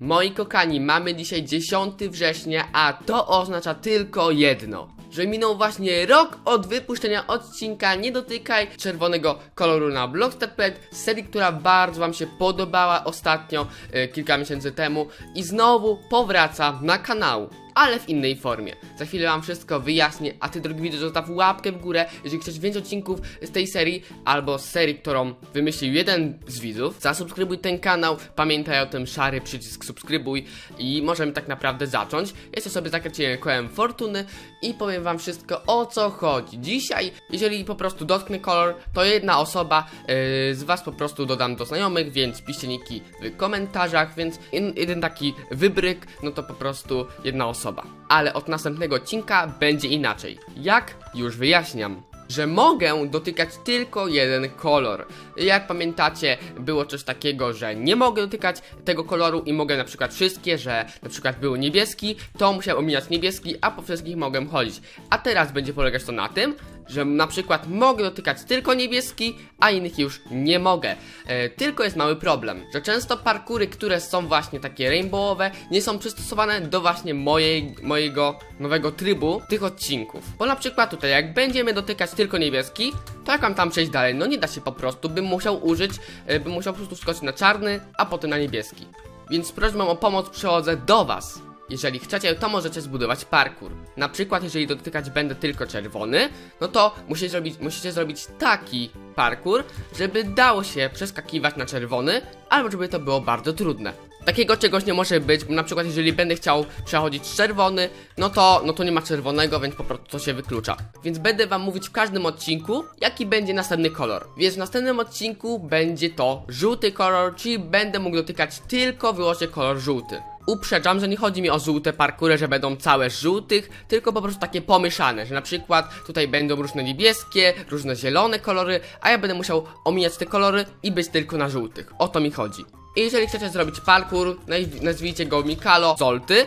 Moi kokani, mamy dzisiaj 10 września, a to oznacza tylko jedno. Że minął właśnie rok od wypuszczenia odcinka Nie dotykaj czerwonego koloru na Blockstart.pl z serii, która bardzo Wam się podobała ostatnio, e, kilka miesięcy temu i znowu powraca na kanał. Ale w innej formie. Za chwilę Wam wszystko wyjaśnię, a Ty, drogi widzu, zostaw łapkę w górę, jeżeli chcesz więcej odcinków z tej serii, albo z serii, którą wymyślił jeden z widzów. Zasubskrybuj ten kanał, pamiętaj o tym szary przycisk subskrybuj i możemy tak naprawdę zacząć. Jeszcze sobie zakręciłem kołem fortuny i powiem Wam wszystko o co chodzi. Dzisiaj, jeżeli po prostu dotknę kolor, to jedna osoba yy, z Was po prostu dodam do znajomych, więc piszcie niki w komentarzach, więc jeden taki wybryk, no to po prostu jedna osoba. Ale od następnego odcinka będzie inaczej. Jak? Już wyjaśniam że mogę dotykać tylko jeden kolor. Jak pamiętacie, było coś takiego, że nie mogę dotykać tego koloru i mogę na przykład wszystkie, że na przykład był niebieski, to musiałem omijać niebieski, a po wszystkich mogłem chodzić. A teraz będzie polegać to na tym, że na przykład mogę dotykać tylko niebieski, a innych już nie mogę. E, tylko jest mały problem, że często parkury, które są właśnie takie rainbowowe, nie są przystosowane do właśnie mojej, mojego nowego trybu tych odcinków. Bo na przykład tutaj, jak będziemy dotykać tylko niebieski, to jak mam tam przejść dalej? No nie da się po prostu, bym musiał użyć, e, bym musiał po prostu skoczyć na czarny, a potem na niebieski. Więc z prośbą o pomoc przychodzę do Was. Jeżeli chcecie, to możecie zbudować parkour. Na przykład, jeżeli dotykać będę tylko czerwony, no to musicie zrobić, musicie zrobić taki parkour, żeby dało się przeskakiwać na czerwony, albo żeby to było bardzo trudne. Takiego czegoś nie może być, na przykład jeżeli będę chciał przechodzić czerwony, no to, no to nie ma czerwonego, więc po prostu to się wyklucza. Więc będę wam mówić w każdym odcinku, jaki będzie następny kolor. Więc w następnym odcinku będzie to żółty kolor, czyli będę mógł dotykać tylko wyłącznie kolor żółty. Uprzedzam, że nie chodzi mi o żółte parkury, że będą całe żółtych, tylko po prostu takie pomieszane, że na przykład tutaj będą różne niebieskie, różne zielone kolory, a ja będę musiał omijać te kolory i być tylko na żółtych. O to mi chodzi. I jeżeli chcecie zrobić parkour, naz- nazwijcie go Mikalo Zolty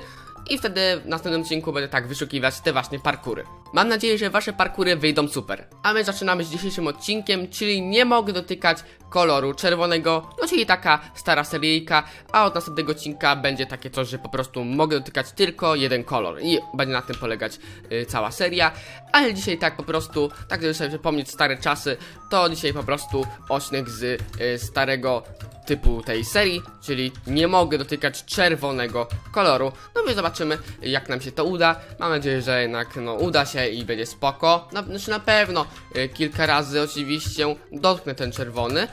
i wtedy w następnym odcinku będę tak wyszukiwać te właśnie parkury. Mam nadzieję, że wasze parkury wyjdą super. A my zaczynamy z dzisiejszym odcinkiem, czyli nie mogę dotykać koloru czerwonego, no czyli taka stara seryjka, a od następnego odcinka będzie takie coś, że po prostu mogę dotykać tylko jeden kolor i będzie na tym polegać y, cała seria, ale dzisiaj tak po prostu, tak żeby sobie przypomnieć stare czasy, to dzisiaj po prostu odcinek z y, starego typu tej serii, czyli nie mogę dotykać czerwonego koloru. No więc zobaczymy, jak nam się to uda. Mam nadzieję, że jednak no, uda się i będzie spoko. Na, znaczy na pewno y, kilka razy oczywiście dotknę ten czerwony, y,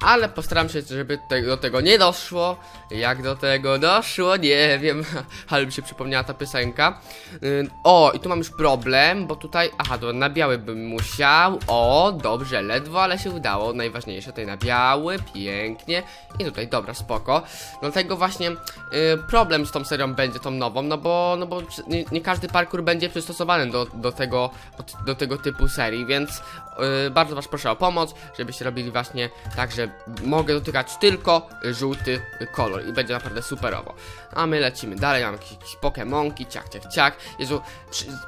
ale postaram się, żeby te, do tego nie doszło. Jak do tego doszło, nie wiem, ale mi się przypomniała ta piosenka. Y, o, i tu mam już problem, bo tutaj, aha, to na biały bym musiał. O, dobrze, ledwo, ale się udało. Najważniejsze tutaj na biały, pięknie. I tutaj, dobra, spoko. Dlatego właśnie y, problem z tą serią będzie tą nową, no bo, no bo nie, nie każdy parkour będzie przystosowany do, do, tego, do tego typu serii, więc y, bardzo was proszę o pomoc, żebyście robili właśnie tak, że mogę dotykać tylko żółty kolor i będzie naprawdę superowo. A my lecimy dalej, mam jakieś, jakieś pokemonki, ciach, ciach, ciach. Jezu,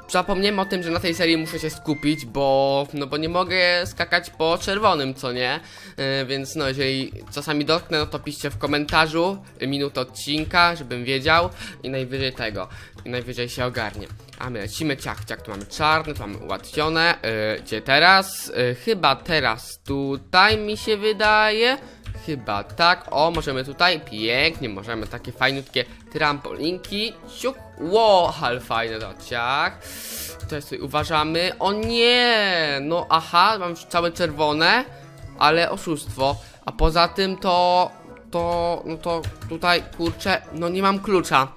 zapomniałem o tym, że na tej serii muszę się skupić, bo, no bo nie mogę skakać po czerwonym, co nie? Yy, więc no, jeżeli czasami dotknę, no to piszcie w komentarzu minutę odcinka, żebym wiedział i najwyżej tego, i najwyżej się ogarnie. A my lecimy, ciach, ciach, tu mamy czarne, tu mamy ułatwione, yy, gdzie teraz? Yy, chyba teraz tutaj mi się wydaje. Chyba tak, o możemy tutaj, pięknie, możemy takie fajniutkie trampolinki, siuk, ło, ale fajne to, ciach. Tutaj sobie uważamy, o nie, no aha, mam już całe czerwone, ale oszustwo, a poza tym to, to, no to tutaj, kurczę, no nie mam klucza.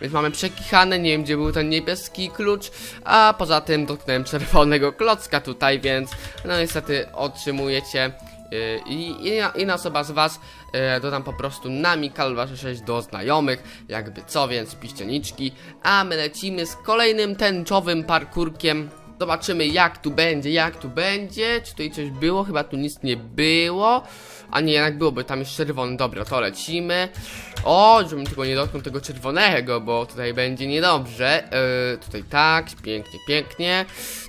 Więc mamy przekichane, nie wiem gdzie był ten niebieski klucz, a poza tym dotknąłem czerwonego klocka tutaj, więc no niestety otrzymujecie yy, i inna, osoba z was yy, dodam po prostu na Mikal266 do znajomych, jakby co, więc piszcie niczki, a my lecimy z kolejnym tęczowym parkurkiem. Zobaczymy jak tu będzie, jak tu będzie, czy tutaj coś było, chyba tu nic nie było, a nie, jednak było, bo tam jest czerwony, dobra, to lecimy. O, żebym tylko nie dotknął tego czerwonego, bo tutaj będzie niedobrze. Yy, tutaj tak, pięknie, pięknie.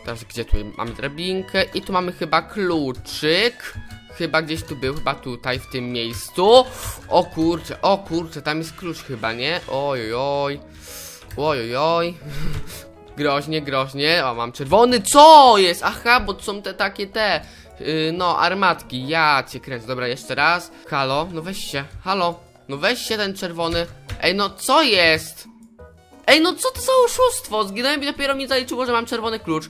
Teraz gdzie tutaj mamy drabinkę i tu mamy chyba kluczyk. chyba gdzieś tu był, chyba tutaj, w tym miejscu. O kurczę, o kurczę, tam jest klucz chyba, nie? Oj, oj, oj. Oj, oj, oj. Groźnie, groźnie. O, mam czerwony. Co jest? Aha, bo są te takie te. Yy, no, armatki. Ja cię kręcę. Dobra, jeszcze raz. Halo, no weź się. Halo. No weź się ten czerwony. Ej, no co jest? Ej, no co to za oszustwo? Zginąłem i dopiero mi zaliczyło, że mam czerwony klucz.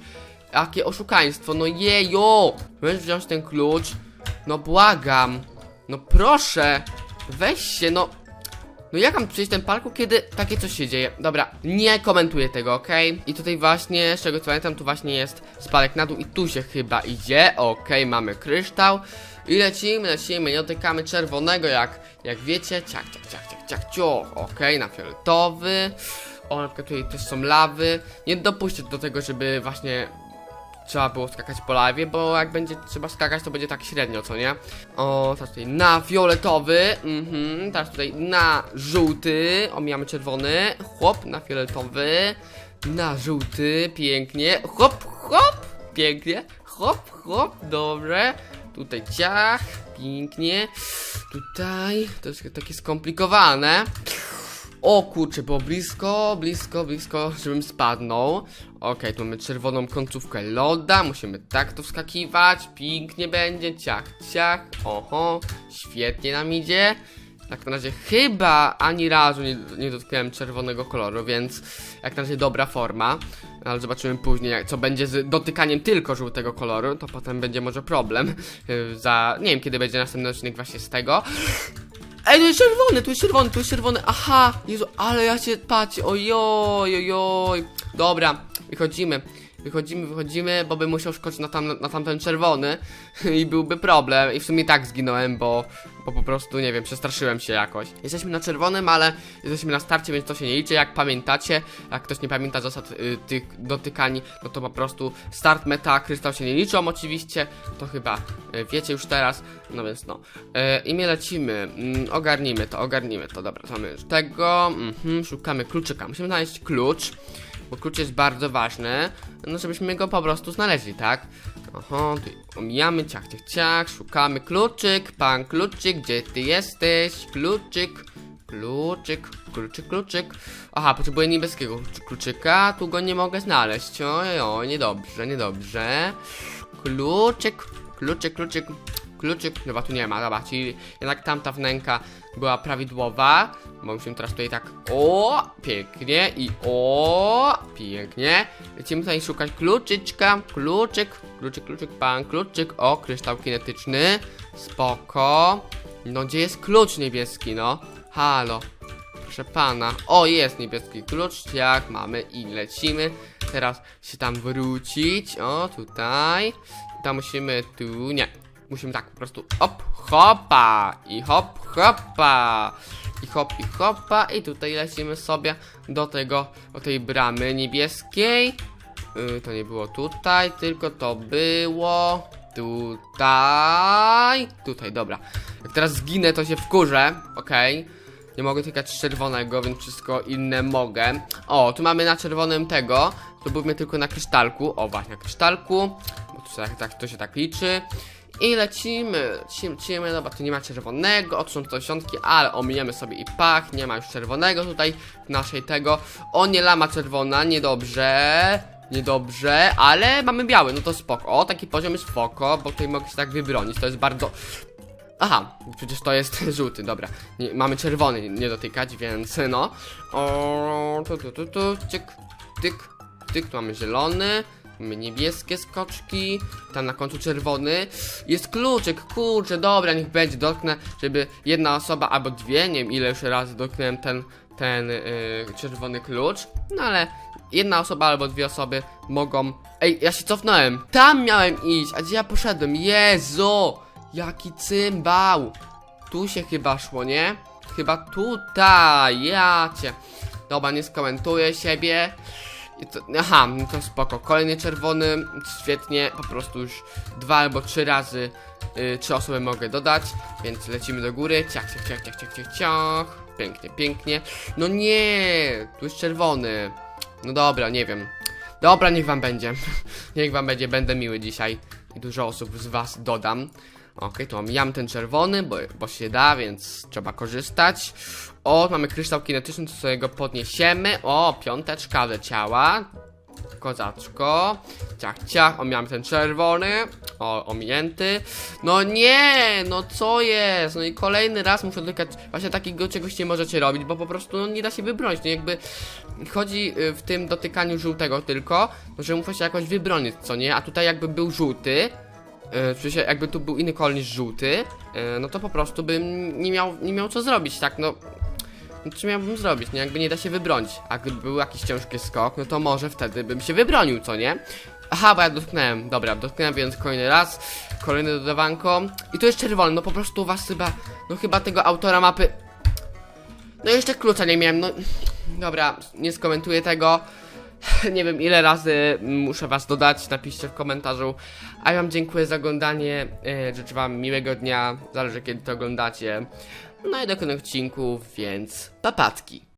Jakie oszukaństwo, no jejo! Możesz wziąć ten klucz? No błagam. No proszę. Weź się, no. No jak mam przejść ten parku, kiedy takie coś się dzieje? Dobra, nie komentuję tego, okej? I tutaj właśnie, z czego co pamiętam, tu właśnie jest spadek na dół i tu się chyba idzie. Okej, mamy kryształ. I lecimy, lecimy, nie dotykamy czerwonego, jak, jak wiecie. Ciach, ciach, ciach, ciach, ciach, ciach. Okej, na fioletowy. O, na przykład tutaj też są lawy. Nie dopuśćcie do tego, żeby właśnie trzeba było skakać po lawie, bo jak będzie trzeba skakać, to będzie tak średnio, co nie? O, teraz tutaj na fioletowy, mhm, teraz tutaj na żółty, omijamy czerwony, chłop, na fioletowy, na żółty, pięknie, hop, hop, pięknie, hop, hop, dobrze, tutaj ciach, pięknie, tutaj, to jest takie skomplikowane, o kurczę, było blisko, blisko, blisko, żebym spadnął. Okej, tu mamy czerwoną końcówkę loda, musimy tak tu wskakiwać, pięknie będzie, ciach, ciach, oho, świetnie nam idzie. Tak na razie chyba ani razu nie, nie dotknąłem czerwonego koloru, więc jak na razie dobra forma. Ale zobaczymy później, jak, co będzie z dotykaniem tylko żółtego koloru, to potem będzie może problem. Za, nie wiem kiedy będzie następny odcinek właśnie z tego. Ej, tu jest czerwony, tu jest czerwony, tu jest czerwony, aha, Jezu, ale ja się patrzę, ojoj, ojoj, dobra, wychodzimy, wychodzimy, wychodzimy, bo bym musiał szkodzić na, tam, na tamten czerwony i byłby problem. I w sumie tak zginąłem, bo, bo po prostu, nie wiem, przestraszyłem się jakoś. Jesteśmy na czerwonym, ale jesteśmy na starcie, więc to się nie liczy, jak pamiętacie, jak ktoś nie pamięta zasad y, tych dotykań, no to po prostu start meta, krystał się nie liczą oczywiście, to chyba y, wiecie już teraz, no więc no. E, I my lecimy, mm, ogarnijmy to, ogarnijmy to, dobra, mamy tego, mhm, szukamy kluczyka, musimy znaleźć klucz, bo klucz jest bardzo ważny, no żebyśmy go po prostu znaleźli, tak? Oho, tutaj omijamy, ciach, ciach, ciach, szukamy kluczyk, pan kluczyk, gdzie ty jesteś? Kluczyk, kluczyk, kluczyk, kluczyk. Aha, potrzebuję niebieskiego kluczy- kluczyka, tu go nie mogę znaleźć, oj, oj, niedobrze, niedobrze. Kluczyk, kluczyk, kluczyk, kluczyk, chyba tu nie ma, dobra, czyli jednak tamta wnęka była prawidłowa, bo musimy teraz tutaj tak, o, pięknie i o, pięknie, lecimy tutaj szukać kluczyczka, kluczyk, kluczyk, kluczyk, pan kluczyk, o, kryształ kinetyczny, spoko, no gdzie jest klucz niebieski, no, halo, proszę pana, o, jest niebieski klucz, jak mamy i lecimy, teraz się tam wrócić, o, tutaj, tam musimy tu, nie, musimy tak po prostu hop, hopa i hop, hopa i hop, i hopa i tutaj lecimy sobie do tego, do tej bramy niebieskiej. Yy, to nie było tutaj, tylko to było tutaj, tutaj, dobra. Jak teraz zginę, to się wkurzę, okej. Nie mogę tykać czerwonego, więc wszystko inne mogę. O, tu mamy na czerwonym tego. Zróbmy tylko na kryształku. O, właśnie, na kryształku. Bo to, tak, tak, to się tak liczy. I lecimy, lecimy, lecimy, dobra, tu nie ma czerwonego, o, tu są to dziesiątki, ale ominiemy sobie i pach, nie ma już czerwonego tutaj naszej tego. O, nie lama czerwona, niedobrze, niedobrze, ale mamy biały, no to spoko. O, taki poziom jest spoko, bo tutaj mogę się tak wybronić, to jest bardzo... Aha, przecież to jest żółty, dobra. Nie, mamy czerwony, nie dotykać, więc no. O, tu, tu, tu, tu, cyk, tyk, tyk, tu mamy zielony. Mamy niebieskie skoczki, tam na końcu czerwony. Jest kluczyk, kurczę, dobra, niech będzie, dotknę, żeby jedna osoba albo dwie, nie wiem ile już razy dotknąłem ten, ten yy, czerwony klucz. No ale jedna osoba albo dwie osoby mogą... Ej, ja się cofnąłem, tam miałem iść, a gdzie ja poszedłem? Jezu, jaki cymbał. Tu się chyba szło, nie? Chyba tutaj, ja cię. Dobra, nie skomentuję siebie. To, aha, no to spoko. Kolejny czerwony, świetnie. Po prostu już dwa albo trzy razy y, trzy osoby mogę dodać, więc lecimy do góry. Ciach, ciach, ciach, ciach, ciach, ciach, ciach. Pięknie, pięknie. No nie, tu jest czerwony. No dobra, nie wiem. Dobra, niech wam będzie. niech wam będzie, będę miły dzisiaj. Dużo osób z was dodam. Okej, to mam jam ten czerwony, bo, bo się da, więc trzeba korzystać. O, mamy kryształ kinetyczny, to sobie go podniesiemy. O, piąteczka leciała. Kozaczko. Ciach, ciach. O, miałem ten czerwony. O, ominięty. No nie, no co jest? No i kolejny raz muszę dotykać właśnie takiego czegoś nie możecie robić, bo po prostu no, nie da się wybronić. No jakby chodzi y, w tym dotykaniu żółtego tylko, no, że muszę się jakoś wybronić, co nie? A tutaj jakby był żółty, e, w sensie jakby tu był inny kolor niż żółty, e, no to po prostu bym nie miał, nie miał co zrobić, tak no. No co miałbym zrobić, nie? Jakby nie da się wybronić. A gdyby był jakiś ciężki skok, no to może wtedy bym się wybronił, co nie? Aha, bo ja dotknąłem, dobra, dotknąłem więc kolejny raz, kolejne dodawanko I tu jest czerwony, no po prostu was chyba, no chyba tego autora mapy No jeszcze klucza nie miałem, no Dobra, nie skomentuję tego nie wiem ile razy muszę was dodać, napiszcie w komentarzu. A ja wam dziękuję za oglądanie, e, życzę wam miłego dnia, zależy kiedy to oglądacie. No i do kolejnych odcinków, więc papatki.